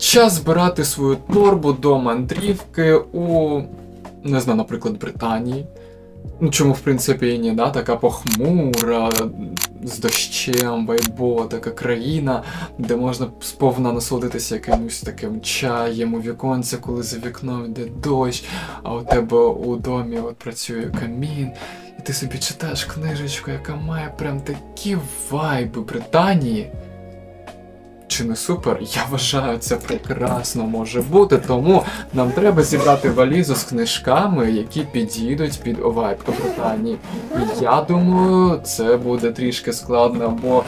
час збирати свою торбу до мандрівки у, не знаю, наприклад, Британії. Ну, чому, в принципі, і ні, да? така похмура, з дощем, вайбова така країна, де можна сповна насолодитися якимось таким чаєм у віконці, коли за вікном йде дощ, а у тебе у домі от працює камін. І ти собі читаєш книжечку, яка має прям такі вайби Британії. Чи не супер? Я вважаю, це прекрасно може бути, тому нам треба зібрати валізу з книжками, які підійдуть під овайп Британії. Я думаю, це буде трішки складно, бо.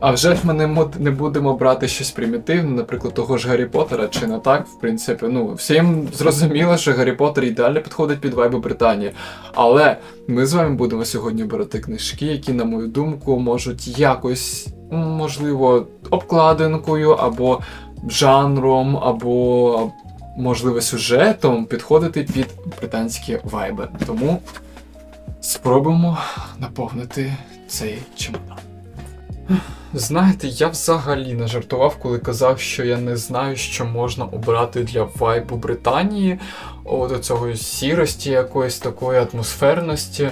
А вже ж ми не, не будемо брати щось примітивне, наприклад, того ж Гаррі Поттера, чи не так, в принципі. Ну, всім зрозуміло, що Гаррі Поттер ідеально підходить під вайби Британії. Але ми з вами будемо сьогодні брати книжки, які, на мою думку, можуть якось, можливо, обкладинкою, або жанром, або, можливо, сюжетом підходити під британські вайби. Тому спробуємо наповнити цей чемодан. Знаєте, я взагалі не жартував, коли казав, що я не знаю, що можна обрати для вайбу Британії, от цього сірості, якоїсь такої атмосферності.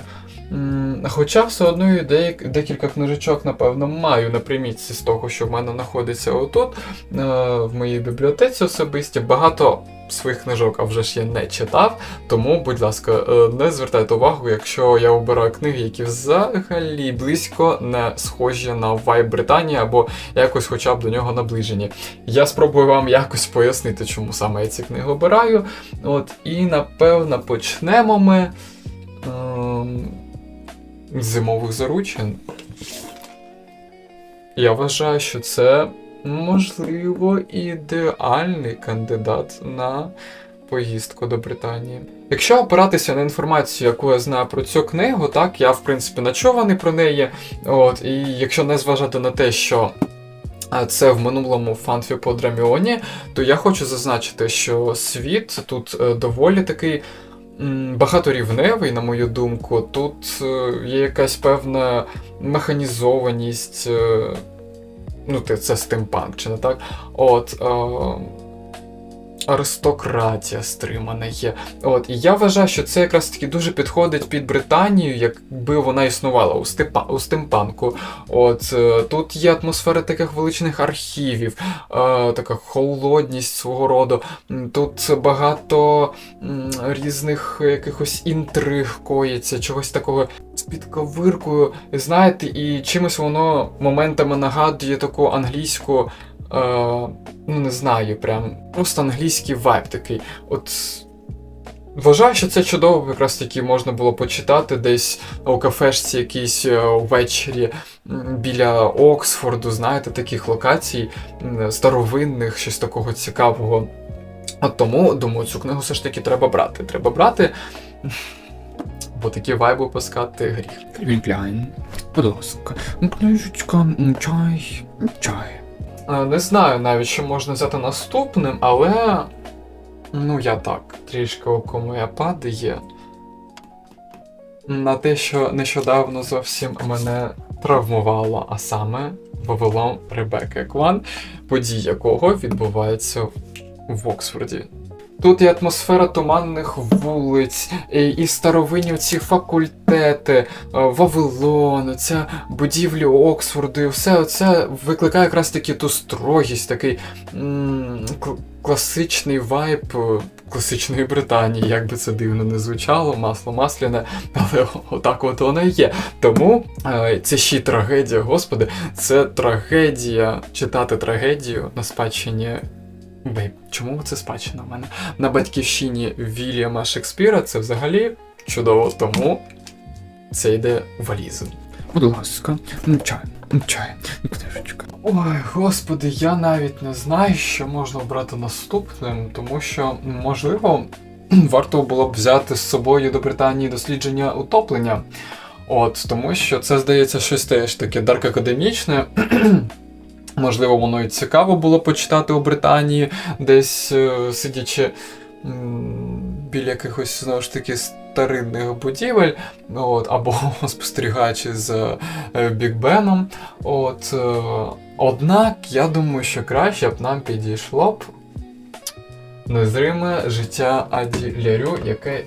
Хоча все одно і декілька книжечок, напевно, маю на примітці з того, що в мене знаходиться отут, е, в моїй бібліотеці особисті. Багато своїх книжок, а вже ж я не читав. Тому, будь ласка, е, не звертайте увагу, якщо я обираю книги, які взагалі близько не схожі на вайб Британії або якось хоча б до нього наближені. Я спробую вам якось пояснити, чому саме я ці книги обираю. От, і напевно почнемо ми ем, зимових заручин. Я вважаю, що це можливо ідеальний кандидат на поїздку до Британії. Якщо опиратися на інформацію, яку я знаю про цю книгу, так я в принципі начований про неї. От, і якщо не зважати на те, що це в минулому фанфі по Драміоні, то я хочу зазначити, що світ тут е, доволі такий багаторівневий, на мою думку. Тут е, є якась певна механізованість. Ну, це стимпанк, чи не так? От. Е, аристократія стримана є. От, і я вважаю, що це якраз таки дуже підходить під Британію, якби вона існувала у, степа, у стимпанку. От, е, тут є атмосфера таких величних архівів, е, така холодність свого роду. Тут багато м, різних якихось інтриг коїться, чогось такого з підковиркою, знаєте, і чимось воно моментами нагадує таку англійську. Е, ну, не знаю, прям просто англійський вайб такий. От. Вважаю, що це чудово, якраз таки можна було почитати десь у кафешці якійсь е, ввечері біля Оксфорду, знаєте, таких локацій старовинних, щось такого цікавого. От тому, думаю, цю книгу все ж таки треба брати. Треба брати, бо такі вайби пускати гріх. Кельвін Кляйн, будь ласка, книжечка, чай, чай. Е, Не знаю навіть, що можна взяти наступним, але. Ну, я так, трішки око моє падає. На те, що нещодавно зовсім мене травмувало, а саме Вавилон Ребекки Кван, події якого відбуваються в Оксфорді. Тут і атмосфера туманних вулиць, і, старовинні ці факультети, е, Вавилон, ця будівлі Оксфорду, і все це викликає якраз таки ту строгість, такий м- кл- класичний вайб е, класичної Британії, як би це дивно не звучало, масло масляне, але отак от воно і є. Тому е, це ще й трагедія, господи, це трагедія читати трагедію на спадщині. Бейб, чому це спадщина в мене? На батьківщині Вільяма Шекспіра це взагалі чудово, тому це йде в валізу. Будь ласка, чай, чай, книжечка. Ой, господи, я навіть не знаю, що можна обрати наступним, тому що, можливо, варто було б взяти з собою до Британії дослідження утоплення. От, тому що це здається щось теж таке дарк-академічне. Можливо, воно і цікаво було почитати у Британії, десь е, сидячи біля якихось знову ж таки старинних будівель, от, або спостерігаючи за е, Біг Беном. От, е, однак, я думаю, що краще б нам підійшло б Незриме життя Аді Лярю, яке.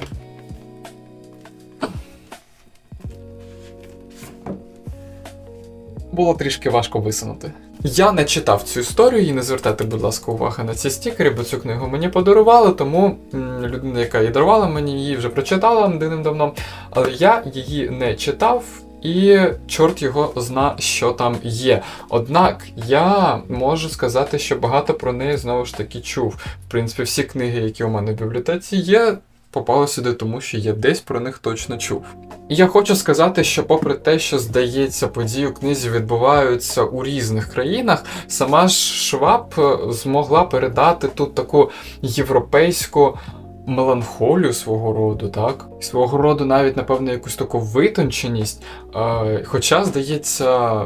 Було трішки важко висунути. Я не читав цю історію і не звертайте, будь ласка, уваги на ці стікери, бо цю книгу мені подарували, тому людина, яка її дарувала, мені її вже прочитала давним-давно, але я її не читав. І чорт його зна, що там є. Однак я можу сказати, що багато про неї знову ж таки чув. В принципі, всі книги, які у мене в бібліотеці є, попали сюди, тому що я десь про них точно чув. І я хочу сказати, що, попри те, що здається, події у книзі відбуваються у різних країнах, сама ж Шваб е, змогла передати тут таку європейську меланхолію свого роду, так? Свого роду навіть, напевно, якусь таку витонченість. Е, хоча, здається,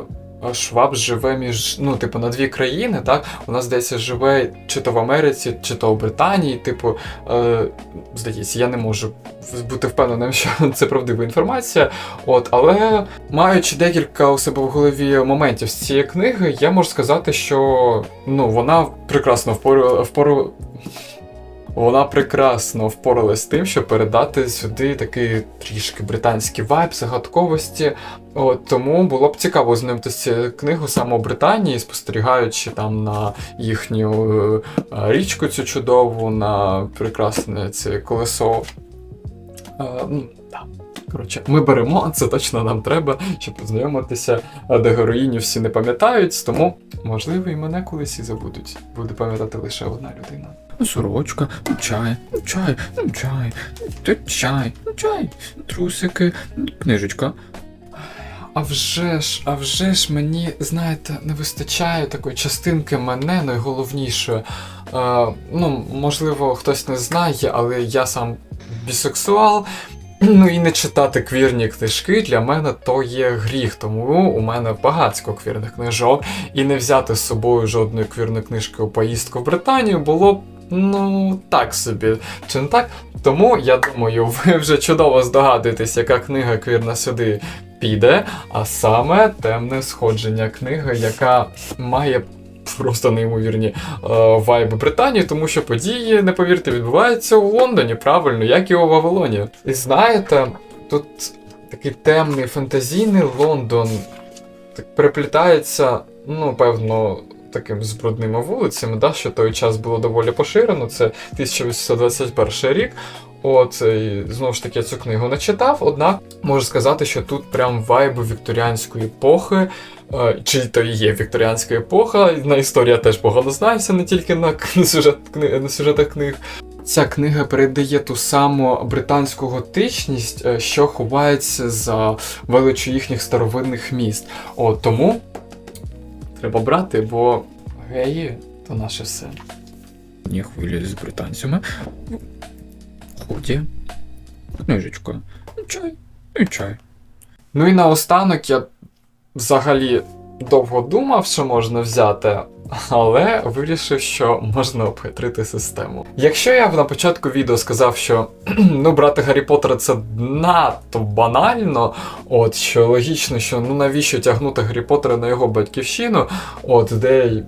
Шваб живе між, ну, типу, на дві країни, так? Вона, здається, живе чи то в Америці, чи то в Британії. Типу, е, здається, я не можу бути впевненим, що це правдива інформація. От, але маючи декілька у себе в голові моментів з цієї книги, я можу сказати, що ну, вона прекрасно впору, впору, вона прекрасно впоралась з тим, щоб передати сюди такий трішки британський вайб, загадковості. От, тому було б цікаво знайомитися книгу саме у Британії, спостерігаючи там на їхню е, річку цю чудову, на прекрасне це колесо. Е, ну. Коротше, ми беремо, це точно нам треба, щоб познайомитися, де героїні всі не пам'ятають, тому, можливо, і мене колись і забудуть. Буде пам'ятати лише одна людина. Сорочка, ну, чай, ну, чай, ну, чай, чай, чай, трусики, книжечка. А вже ж, а вже ж мені, знаєте, не вистачає такої частинки мене найголовнішої. Е, ну, можливо, хтось не знає, але я сам бісексуал. Ну і не читати квірні книжки для мене то є гріх, тому у мене багатько квірних книжок, і не взяти з собою жодної квірної книжки у поїздку в Британію було б. Ну, так собі, чи не так? Тому я думаю, ви вже чудово здогадуєтесь, яка книга квірна сюди піде, а саме темне сходження книги, яка має просто неймовірні е, вайби Британії, тому що події, не повірте, відбуваються у Лондоні, правильно, як і у Вавилоні. І знаєте, тут такий темний фантазійний Лондон так переплітається, ну, певно. Такими з брудними вулицями, да, що той час було доволі поширено, це 1821 рік. От, і, знову ж таки, я цю книгу не читав, однак можу сказати, що тут прям вайби вікторіанської епохи, е, чи то і є вікторіанська епоха. На історія теж погано знаюся, не тільки на, сюжет, на сюжетах книг. Ця книга передає ту саму британську готичність, е, що ховається за величу їхніх старовинних міст. От тому треба брати, бо геї то наше все. Ні хвилі з британцями. Ході. Книжечка, чай, і чай. Ну і наостанок я взагалі довго думав, що можна взяти, але вирішив, що можна обхитрити систему. Якщо я на початку відео сказав, що ну, брати Гаррі Поттера це надто банально, от що логічно, що ну навіщо тягнути Гаррі Поттера на його батьківщину, от де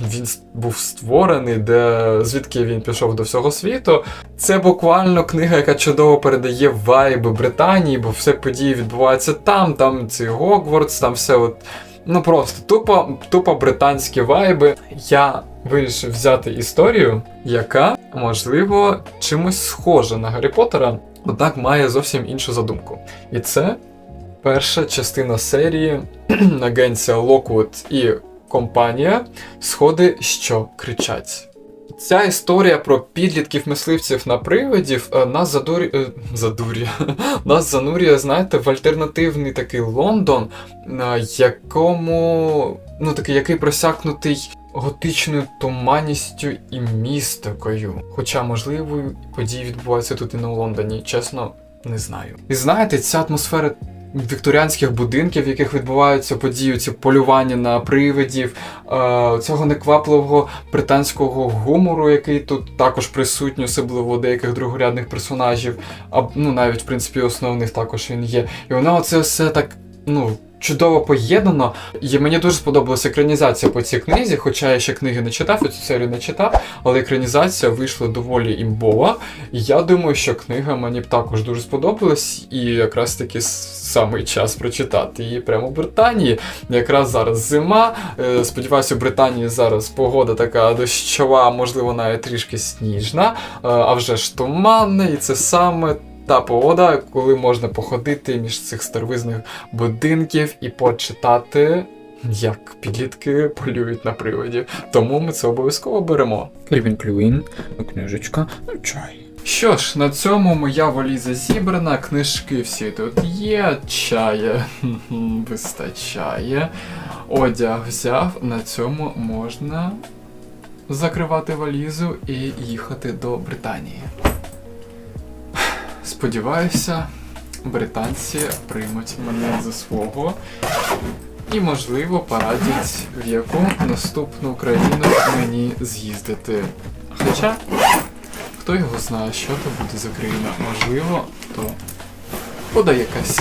він був створений, де звідки він пішов до всього світу. Це буквально книга, яка чудово передає вайби Британії, бо все події відбуваються там, там цей Гогвартс, там все от. Ну просто тупо, тупо британські вайби. Я вирішив взяти історію, яка, можливо, чимось схожа на Гаррі Поттера, однак має зовсім іншу задумку. І це перша частина серії Агенція Локвуд і компанія Сходи, що кричать. Ця історія про підлітків мисливців на привидів е, нас задурі... е, задурює. нас занурює, знаєте, в альтернативний такий Лондон, якому ну такий, який просякнутий готичною туманністю і містикою. Хоча, можливо, події відбуваються тут і у Лондоні, чесно, не знаю. І знаєте, ця атмосфера вікторіанських будинків, в яких відбуваються події, ці полювання на привидів, е, цього неквапливого британського гумору, який тут також присутній, особливо у деяких другорядних персонажів, а ну навіть в принципі основних також він є. І воно це все так, ну. чудово поєднано. І мені дуже сподобалася екранізація по цій книзі, хоча я ще книги не читав, я цю серію не читав, але екранізація вийшла доволі імбова. І я думаю, що книга мені б також дуже сподобалась, і якраз таки самий час прочитати її прямо в Британії. Якраз зараз зима. Е, Сподіваюся, у Британії зараз погода така дощова, можливо, навіть трішки сніжна, е, а вже ж туманне, і це саме. Та погода, коли можна походити між цих старовизних будинків і почитати, як підлітки полюють на привидів. Тому ми це обов'язково беремо. Кельвін Клюїн, книжечка, ну чай. Що ж, на цьому моя валіза зібрана, книжки всі тут є, чая вистачає. Одяг взяв, на цьому можна закривати валізу і їхати до Британії. Сподіваюся, британці приймуть мене за свого і, можливо, порадять, в яку наступну країну мені з'їздити. Хоча. Хто його знає, що то буде за країна? Можливо, то буде якась.